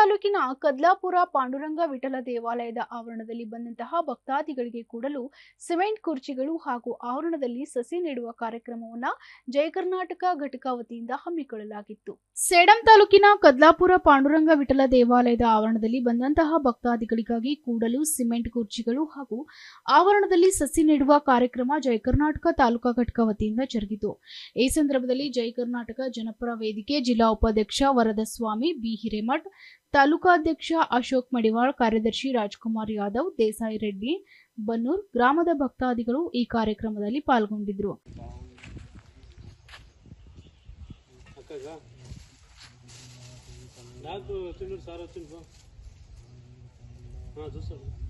ತಾಲೂಕಿನ ಕದ್ಲಾಪುರ ಪಾಂಡುರಂಗ ವಿಠಲ ದೇವಾಲಯದ ಆವರಣದಲ್ಲಿ ಬಂದಂತಹ ಭಕ್ತಾದಿಗಳಿಗೆ ಕೂಡಲು ಸಿಮೆಂಟ್ ಕುರ್ಚಿಗಳು ಹಾಗೂ ಆವರಣದಲ್ಲಿ ಸಸಿ ನೆಡುವ ಕಾರ್ಯಕ್ರಮವನ್ನ ಜಯ ಕರ್ನಾಟಕ ಘಟಕ ವತಿಯಿಂದ ಹಮ್ಮಿಕೊಳ್ಳಲಾಗಿತ್ತು. ಸೇಡಂ ತಾಲೂಕಿನ ಕದ್ಲಾಪುರ ಪಾಂಡುರಂಗ ವಿಠಲ ದೇವಾಲಯದ ಆವರಣದಲ್ಲಿ ಬಂದಂತಹ ಭಕ್ತಾದಿಗಳಿಗಾಗಿ ಕೂಡಲು ಸಿಮೆಂಟ್ ಕುರ್ಚಿಗಳು ಹಾಗೂ ಆವರಣದಲ್ಲಿ ಸಸಿ ನೆಡುವ ಕಾರ್ಯಕ್ರಮ ಜಯ ಕರ್ನಾಟಕ ತಾಲೂಕಾ ಘಟಕ ವತಿಯಿಂದ ಜರುಗಿತು. ಈ ಸಂದರ್ಭದಲ್ಲಿ ಜೈ ಕರ್ನಾಟಕ ಜನಪರ ವೇದಿಕೆ ಜಿಲ್ಲಾ ಉಪಾಧ್ಯಕ್ಷ ವರದಸ್ವಾಮಿ ಬಿ ಹಿರೇಮಠ್ ತಾಲೂಕಾಧ್ಯಕ್ಷ ಅಶೋಕ್ ಮಡಿವಾಳ್, ಕಾರ್ಯದರ್ಶಿ ರಾಜ್ಕುಮಾರ್ ಯಾದವ್, ದೇಸಾಯಿ ರೆಡ್ಡಿ, ಬನ್ನೂರ್ ಗ್ರಾಮದ ಭಕ್ತಾದಿಗಳು ಈ ಕಾರ್ಯಕ್ರಮದಲ್ಲಿ ಪಾಲ್ಗೊಂಡಿದ್ದರು ನಾಲ್ಕು ತಿನ್ನೂರು ಹಾಂ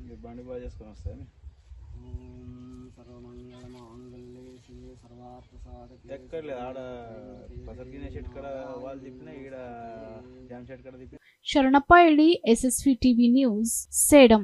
మీరు బండి బాగా చేసుకొని వస్తాయి ఎక్కడ లేదు ఆడ బసర్గిన షెట్ కడ తిప్పిన ఈడ జామ్ షెట్ కడ తిప్పిన? SSV TV news Sedam